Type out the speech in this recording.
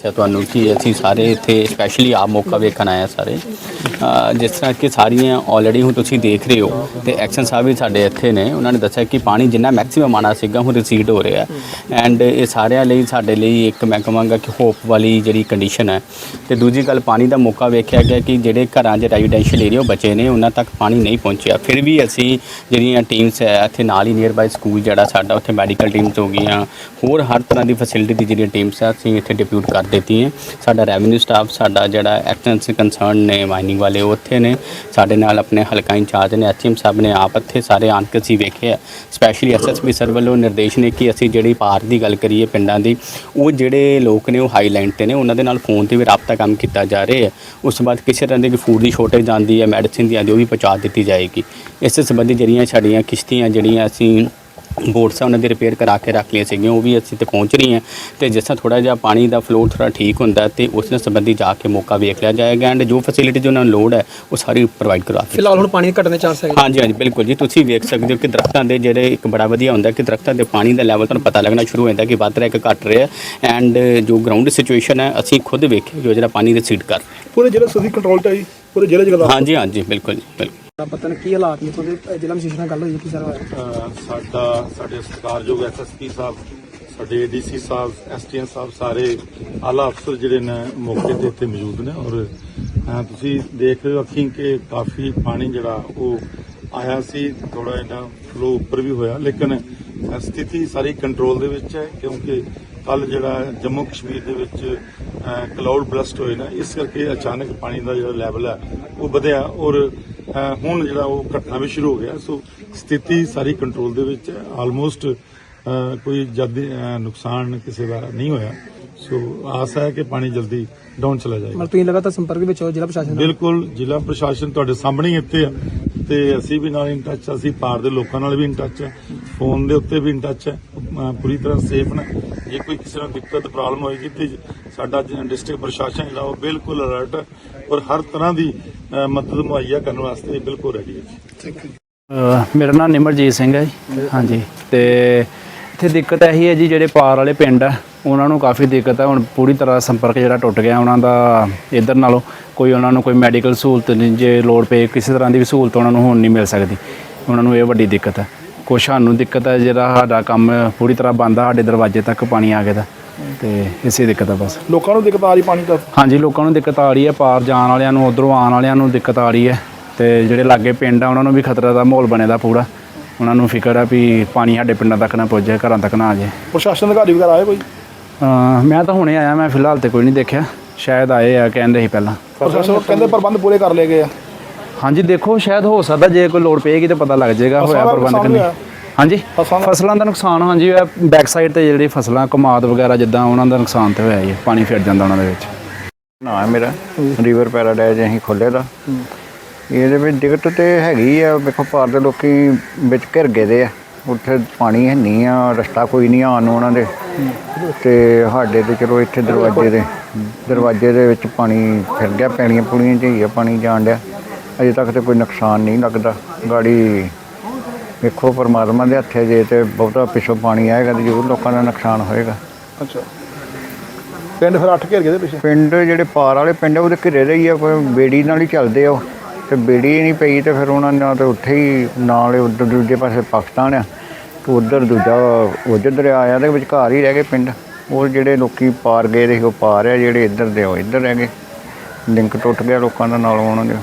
ਦੱਸਿਆ ਤੁਹਾਨੂੰ ਕਿ ਅਸੀਂ ਸਾਰੇ ਇੱਥੇ ਸਪੈਸ਼ਲੀ ਆਪ ਮੌਕਾ ਵੇਖਣ ਆਏ ਆ ਸਾਰੇ। ਅ, ਜਿਸ ਤਰ੍ਹਾਂ ਕਿ ਸਾਰੀਆਂ ਆਲਰੇਡੀ ਹੁਣ ਤੁਸੀਂ ਦੇਖ ਰਹੇ ਹੋ ਤੇ ਐਕਸ਼ਨ ਸਾਹਿਬ ਵੀ ਸਾਡੇ ਇੱਥੇ ਨੇ। ਉਹਨਾਂ ਨੇ ਦੱਸਿਆ ਕਿ ਪਾਣੀ ਜਿੰਨਾ ਮੈਕਸਿਮਮ ਆਣਾ ਸੀਗਾ ਹੁਣ ਰਿਸੀਡ ਹੋ ਰਿਹਾ ਐਂਡ ਇਹ ਸਾਰਿਆਂ ਲਈ ਸਾਡੇ ਲਈ ਇੱਕ ਮੈਂ ਕਹਾਂਗਾ ਕਿ ਹੋਪ ਵਾਲੀ ਜਿਹੜੀ ਕੰਡੀਸ਼ਨ ਹੈ। ਤੇ ਦੂਜੀ ਗੱਲ ਪਾਣੀ ਦਾ ਮੌਕਾ ਵੇਖਿਆ ਗਿਆ ਕਿ ਜਿਹੜੇ ਘਰਾਂ 'ਚ ਰੈਜ਼ੀਡੈਂਸ਼ੀਅਲ ਏਰੀਆ ਬਚੇ ਨੇ ਉਹਨਾਂ ਤੱਕ ਪਾਣੀ ਨਹੀਂ ਪਹੁੰਚਿਆ। ਫਿਰ ਵੀ ਅਸੀਂ ਜਿਹੜੀਆਂ ਟੀਮਸ ਹੈ ਇੱਥੇ ਨਾਲ ਹੀ ਨੀਅਰ ਬਾਈ ਸਕੂਲ ਜਿਹੜਾ ਸਾਡਾ ਉੱਥੇ ਮੈਡੀਕਲ ਟੀਮਸ ਹੋ ਗਈਆਂ। ਹੋਰ ਹਰ ਤਰ੍ਹਾਂ ਦੀ ਫੈਸਿਲਿਟੀ ਦੀ ਜਿਹੜੀਆਂ ਟੀਮਸ ਆ ਅਸੀਂ ਇੱਥੇ ਡਿਪਿਊਟ ਕਰ ਦਿੱਤੀ ਹੈ। ਸਾਡਾ ਰੈਵਨਿਊ ਸਟਾਫ ਸਾਡਾ ਜਿਹੜਾ ਐਕਸਟੈਂਸ ਕੰਸਰਨ ਨੇ ਮਾਈਨਿੰਗ ਵਾਲੇ, ਉਹ ਉੱਥੇ ਨੇ। ਸਾਡੇ ਨਾਲ ਆਪਣੇ ਹਲਕਾ ਇੰਚਾਰਜ ਨੇ, ਐਚਐਮ ਸਾਹਿਬ ਨੇ ਆਪ ਇੱਥੇ ਸਾਰੇ ਆਣ ਕੇ ਅਸੀਂ ਵੇਖਿਆ। ਸਪੈਸ਼ਲੀ ਐਸਐਸਪੀ ਸਰ ਵੱਲੋਂ ਨਿਰਦੇਸ਼ ਨੇ ਕਿ ਅਸੀਂ ਜਿਹੜੀ ਪਾਰ ਦੀ ਗੱਲ ਕਰੀਏ ਪਿੰਡਾਂ ਦੀ, ਉਹ ਜਿਹੜੇ ਲੋਕ ਨੇ, ਉਹ ਹਾਈਲਾਈਨ ਤੇ ਨੇ। ਉਹਨਾਂ ਦੇ ਨਾਲ ਫੋਨ ਤੇ ਵੀ ਰਾਬਤਾ ਕੰਮ ਕੀਤਾ ਜਾ ਰਿਹਾ ਹੈ। ਉਸ ਤੋਂ ਬਾਅਦ ਕਿਸੇ ਤਰ੍ਹਾਂ ਦੀ ਫੂਡ ਦੀ ਸ਼ੋਰਟੇਜ ਆਉਂਦੀ ਹੈ ਮੈਡੀਸਿਨ ਦੀ ਆਉਂਦੀ ਉਹ ਵੀ ਪਹੁੰਚਾ ਦਿੱਤੀ ਜਾਏਗੀ। ਇਸ ਸੰਬੰਧੀ ਜਿਹੜੀਆਂ ਸਾਡੀਆਂ ਕਿਸ਼ਤੀਆਂ, ਜਿਹੜੀਆਂ ਅਸੀਂ ਬੋਟਸ ਆ ਉਹਨਾਂ ਦੀ ਰਿਪੇਅਰ ਕਰਾ ਕੇ ਰੱਖ ਲਈਆਂ ਸੀਗੀਆਂ ਉਹ ਵੀ ਅਸੀਂ ਤੇ ਪਹੁੰਚ ਰਹੀਆਂ ਤੇ ਜਿਸ ਤਰ੍ਹਾਂ ਥੋੜਾ ਜਿਹਾ ਪਾਣੀ ਦਾ ਫਲੋ ਥੋੜਾ ਠੀਕ ਹੁੰਦਾ ਤੇ ਉਸ ਨਾਲ ਸੰਬੰਧੀ ਜਾ ਕੇ ਮੌਕਾ ਵੇਖ ਲਿਆ ਜਾਏਗਾ ਐਂਡ ਜੋ ਫੈਸਿਲਿਟੀ ਉਹਨਾਂ ਨੂੰ ਲੋੜ ਹੈ ਉਹ ਸਾਰੀ ਪ੍ਰੋਵਾਈਡ ਕਰਵਾ ਦਿੱਤੀ ਫਿਲਹਾਲ ਹੁਣ ਪਾਣੀ ਘਟਣ ਦੇ ਚਾਂਸ ਹੈਗੇ। ਹਾਂਜੀ ਹਾਂਜੀ ਬਿਲਕੁਲ ਜੀ। ਤੁਸੀਂ ਵੇਖ ਸਕਦੇ ਹੋ ਕਿ ਦਰਖਤਾਂ ਦੇ ਜਿਹੜੇ ਇੱਕ ਬੜਾ ਵਧੀਆ ਹੁੰਦਾ ਕਿ ਦਰਖਤਾਂ ਦੇ ਪਾਣੀ ਦਾ ਲੈਵਲ ਤੁਹਾਨੂੰ ਪਤਾ ਲੱਗਣਾ ਸ਼ੁਰੂ ਹੋ ਜਾਂਦਾ ਕਿ ਵੱਧ ਰਿਹਾ ਕਿ ਘਟ ਰਿਹਾ ਐਂਡ ਜੋ ਗਰਾਊਂਡ ਸਿਚੁਏਸ਼ਨ ਹੈ ਅਸੀਂ ਖੁਦ ਵੇਖੇ ਜੋ ਜਿਹੜਾ ਪਾਣੀ ਰਿਸੀਡ ਕਰ ਰਿਹਾ ਪੂਰੇ ਜ਼ਿਲ੍ਹੇ ਸਦੀ ਕੰਟਰੋਲ ਚ ਆਈ ਪੂਰੇ ਜ਼ਿਲ੍ਹੇ ਚ ਗੱਲ ਹਾਂਜੀ ਹਾਂਜੀ ਬਿਲਕੁਲ ਜੀ ਬਿਲਕੁਲ। ਪਤਾ ਕੀ ਹਾਲਾਤ ਨੇ, ਤੁਹਾਡੇ ਜ਼ਿਲ੍ਹਾ ਮਜੀਠਾ ਨਾਲ ਗੱਲ ਹੋਈ ਕਿ ਸਰ ਸਾਡਾ, ਸਾਡੇ ਸਤਿਕਾਰਯੋਗ ਐਸਐਸਪੀ ਸਾਹਿਬ, ਸਾਡੇ ਡੀਸੀ ਸਾਹਿਬ ਐਸਟੀਐਨ ਸਾਹਿਬ ਸਾਰੇ ਆਲਾ ਅਫਸਰ ਜਿਹੜੇ ਨੇ ਮੌਕੇ ਤੇ ਇੱਥੇ ਮੌਜੂਦ ਨੇ ਔਰ ਤੁਸੀਂ ਦੇਖ ਰਹੇ ਹੋ ਅੱਖੀਂ ਕਿ ਕਾਫੀ ਪਾਣੀ ਜਿਹੜਾ ਉਹ ਆਇਆ ਸੀ ਥੋੜਾ ਜਿਹਾ ਫਲੋ ਉੱਪਰ ਵੀ ਹੋਇਆ, ਲੇਕਿਨ ਸਥਿਤੀ ਸਾਰੀ ਕੰਟਰੋਲ ਦੇ ਵਿੱਚ ਹੈ, ਕਿਉਂਕਿ ਕੱਲ ਜਿਹੜਾ ਜੰਮੂ ਕਸ਼ਮੀਰ ਦੇ ਵਿੱਚ ਕਲਾਉਡ ਬਲਸਟ ਹੋਏ ਨਾ, ਇਸ ਕਰਕੇ ਅਚਾਨਕ ਪਾਣੀ ਦਾ ਜਿਹੜਾ ਲੈਵਲ ਹੈ ਉਹ ਵਧਿਆ ਔਰ ਹੁਣ ਜਿਹੜਾ ਉਹ ਘਟਨਾ ਵੀ ਸ਼ੁਰੂ ਹੋ ਗਿਆ ਸੋ ਸਥਿਤੀ ਸਾਰੀ ਕੰਟਰੋਲ ਦੇ ਵਿੱਚ ਹੈ। ਆਲਮੋਸਟ ਕੋਈ ਜਦ ਨੁਕਸਾਨ ਕਿਸੇ ਦਾ ਨਹੀਂ ਹੋਇਆ। ਸੋ ਆਸ ਹੈ ਕਿ ਪਾਣੀ ਜਲਦੀ ਡਾਊਨ ਚਲਾ ਜਾਏਗਾ। ਮਤਲਬ ਤੁਸੀਂ ਲਗਾਤਾਰ ਸੰਪਰਕ ਵਿੱਚ ਹੋ ਜ਼ਿਲ੍ਹਾ ਪ੍ਰਸ਼ਾਸਨ ਨਾਲ? ਬਿਲਕੁਲ ਜ਼ਿਲ੍ਹਾ ਪ੍ਰਸ਼ਾਸਨ ਤੁਹਾਡੇ ਸਾਹਮਣੇ ਹੀ ਇੱਥੇ ਆ। ਤੇ ਅਸੀਂ ਵੀ ਨਾਲ ਇਨ ਟੱਚ ਅਸੀਂ ਪਾਰ ਦੇ ਲੋਕਾਂ ਨਾਲ ਵੀ ਇਨ ਟੱਚ ਹੈ ਫੋਨ ਦੇ ਉੱਤੇ ਵੀ ਇਨ ਟੱਚ ਹੈ ਪੂਰੀ ਤਰ੍ਹਾਂ ਸੇਫ ਨੇ। ਜੇ ਕੋਈ ਕਿਸੇ ਨੂੰ ਦਿੱਕਤ ਪ੍ਰੋਬਲਮ ਹੋਏਗੀ ਤੇ ਸਾਡਾ ਡਿਸਟ੍ਰਿਕਟ ਪ੍ਰਸ਼ਾਸਨ ਜਿਹੜਾ ਉਹ ਬਿਲਕੁਲ ਅਲਰਟ ਹੈ ਔਰ ਹਰ ਤਰ੍ਹਾਂ ਦੀ ਮਦਦ ਮੁਹੱਈਆ ਕਰਨ ਵਾਸਤੇ ਬਿਲਕੁਲ ਰੈਡੀ ਹੈ ਅਹ, ਮੇਰਾ ਨਾਮ ਨਿਮਰਜੀਤ ਸਿੰਘ ਹੈ ਜੀ। ਹਾਂਜੀ, ਤੇ ਇੱਥੇ ਦਿੱਕਤ ਇਹੀ ਹੈ ਜੀ, ਜਿਹੜੇ ਪਾਰ ਵਾਲੇ ਪਿੰਡ ਆ, ਉਹਨਾਂ ਨੂੰ ਕਾਫੀ ਦਿੱਕਤ ਹੈ ਹੁਣ ਪੂਰੀ ਤਰ੍ਹਾਂ ਸੰਪਰਕ ਜਿਹੜਾ ਟੁੱਟ ਗਿਆ, ਉਹਨਾਂ ਦਾ ਇਧਰ ਨਾਲੋਂ ਕੋਈ ਉਹਨਾਂ ਨੂੰ ਕੋਈ ਮੈਡੀਕਲ ਸਹੂਲਤ ਨਹੀਂ, ਜੇ ਲੋੜ ਪਏ ਕਿਸੇ ਤਰ੍ਹਾਂ ਦੀ ਵੀ ਸਹੂਲਤ ਉਹਨਾਂ ਨੂੰ ਹੁਣ ਨਹੀਂ ਮਿਲ ਸਕਦੀ। ਉਹਨਾਂ ਨੂੰ ਇਹ ਵੱਡੀ ਦਿੱਕਤ ਹੈ ਕੁਛ ਸਾਨੂੰ ਦਿੱਕਤ ਹੈ ਜਿਹੜਾ ਸਾਡਾ ਕੰਮ ਪੂਰੀ ਤਰ੍ਹਾਂ ਬੰਦ ਆ, ਸਾਡੇ ਦਰਵਾਜ਼ੇ ਤੱਕ ਪਾਣੀ ਆ ਗਿਆ ਦਾ ਤੇ ਇਸੇ ਦਿੱਕਤ ਆ ਬਸ। ਲੋਕਾਂ ਨੂੰ ਦਿੱਕਤ ਆ ਰਹੀ ਪਾਣੀ ਦਾ ਹਾਂਜੀ ਲੋਕਾਂ ਨੂੰ ਦਿੱਕਤ ਆ ਰਹੀ ਹੈ ਪਾਰ ਜਾਣ ਵਾਲਿਆਂ ਨੂੰ ਉਧਰੋਂ ਆਉਣ ਵਾਲਿਆਂ ਨੂੰ ਦਿੱਕਤ ਆ ਰਹੀ ਹੈ। ਤੇ ਜਿਹੜੇ ਲਾਗੇ ਪਿੰਡ ਆ ਉਹਨਾਂ ਨੂੰ ਵੀ ਖਤਰਾ ਦਾ ਮਾਹੌਲ ਬਣਿਆ ਦਾ ਪੂਰਾ। ਉਹਨਾਂ ਨੂੰ ਫਿਕਰ ਆ ਵੀ ਪਾਣੀ ਸਾਡੇ ਪਿੰਡਾਂ ਤੱਕ ਨਾ ਪਹੁੰਚੇ ਘਰਾਂ ਤੱਕ ਨਾ ਆ ਜਾਏ। ਪ੍ਰਸ਼ਾਸਨ ਅਧਿਕਾਰੀ ਵਗੈਰਾ ਆਏ ਕੋਈ? ਮੈਂ ਤਾਂ ਹੁਣੇ ਆਇਆ ਮੈਂ ਫਿਲਹਾਲ ਤੇ ਕੋਈ ਨਹੀਂ ਦੇਖਿਆ। ਸ਼ਾਇਦ ਆਏ ਆ ਕਹਿੰਦੇ ਸੀ ਪਹਿਲਾਂ। ਪ੍ਰਸ਼ਾਸਨ ਕਹਿੰਦੇ ਪ੍ਰਬੰਧ ਪੂਰੇ ਕਰ ਲਏ ਗਏ ਆ। ਹਾਂਜੀ ਦੇਖੋ ਸ਼ਾਇਦ ਹੋ ਸਕਦਾ ਜੇ ਕੋਈ ਲੋੜ ਪਏਗੀ ਤੇ ਪਤਾ ਲੱਗ ਜਾਏਗਾ ਹੋਇਆ ਪ੍ਰਬੰਧ ਹੋਇਆ? ਹਾਂਜੀ? ਫਸਲਾਂ ਦਾ- ਨੁਕਸਾਨ ਹਾਂਜੀ ਬੈਕ ਸਾਈਡ ਤੇ ਜਿਹੜੀ ਫਸਲਾਂ ਕਮਾਦ ਵਗੈਰਾ ਜਿੱਦਾਂ ਉਹਨਾਂ ਦਾ ਨੁਕਸਾਨ ਤੇ ਹੋਇਆ ਜੀ ਪਾਣੀ ਫਿਰ ਜਾਂਦਾ ਉਹਨਾਂ ਦੇ ਵਿੱਚ। ਨਾ ਹੈ ਮੇਰਾ ਰਿਵਰ ਪੈਰਾਡਾਈਜ਼ ਅਸੀਂ ਖੋਲੇ ਦਾ ਇਹਦੇ ਵਿੱਚ ਦਿੱਕਤ ਤੇ ਹੈਗੀ ਆ ਵੇਖੋ ਪਾਰ ਦੇ ਲੋਕੀ ਵਿੱਚ ਘਿਰ ਗਏ ਦੇ ਆ ਉੱਥੇ ਪਾਣੀ ਹੈ ਨਹੀਂ ਆ ਰਸਤਾ ਕੋਈ ਨਹੀਂ ਆਉਣ ਉਹਨਾਂ ਦੇ। ਤੇ ਸਾਡੇ ਤੇ ਚਲੋ ਇੱਥੇ ਦਰਵਾਜ਼ੇ ਦੇ ਦਰਵਾਜ਼ੇ ਦੇ ਵਿੱਚ ਪਾਣੀ ਫਿਰ ਗਿਆ ਪੈਣੀਆਂ ਪੁਣੀਆਂ ਚ ਹੀ ਆ ਪਾਣੀ ਜਾਣ ਡਿਆ। ਅਜੇ ਤੱਕ ਤੇ ਕੋਈ ਨੁਕਸਾਨ ਨਹੀਂ ਲੱਗਦਾ ਗਾੜੀ ਵੇਖੋ ਪਰਮਾਤਮਾ ਦੇ ਹੱਥੇ ਜੇ ਤੇ ਬਹੁਤਾ ਪਿੱਛੋਂ ਪਾਣੀ ਆਏਗਾ ਤੇ ਜ਼ਰੂਰ ਲੋਕਾਂ ਦਾ ਨੁਕਸਾਨ ਹੋਏਗਾ। ਅੱਛਾ। ਪਿੰਡ ਫਿਰ ਅੱਠ ਘੇਰ ਗਏ ਦੇ ਪਿੱਛੇ? ਪਿੰਡ ਜਿਹੜੇ ਪਾਰ ਵਾਲੇ ਪਿੰਡ ਆ, ਉਹਦੇ ਘਿਰੇ ਦੇ ਹੀ ਆ ਕੋਈ ਬੇੜੀ ਨਾਲ ਹੀ ਚੱਲਦੇ ਆ ਉਹ। ਤੇ ਬੇੜੀ ਨਹੀਂ ਪਈ ਤੇ ਫਿਰ ਉਹਨਾਂ ਨੇ ਤੇ ਉੱਥੇ ਹੀ ਨਾਲ ਉੱਧਰ ਦੂਜੇ ਪਾਸੇ ਪਾਕਿਸਤਾਨ ਆ। ਤੇ ਉੱਧਰ ਦੂਜਾ ਉਧਰ ਦਰਿਆ ਆਇਆ ਤੇ ਵਿਚਕਾਰ ਹੀ ਰਹਿ ਗਏ ਪਿੰਡ। ਉਹ ਜਿਹੜੇ ਲੋਕੀ ਪਾਰ ਗਏ ਦੇ ਉਹ ਪਾਰ ਆ ਜਿਹੜੇ ਇੱਧਰ ਦੇ ਉਹ ਇੱਧਰ ਰਹਿ ਗਏ। ਲਿੰਕ ਟੁੱਟ ਗਿਆ ਲੋਕਾਂ ਦਾ ਨਾਲ ਉਹਨਾਂ ਦੇ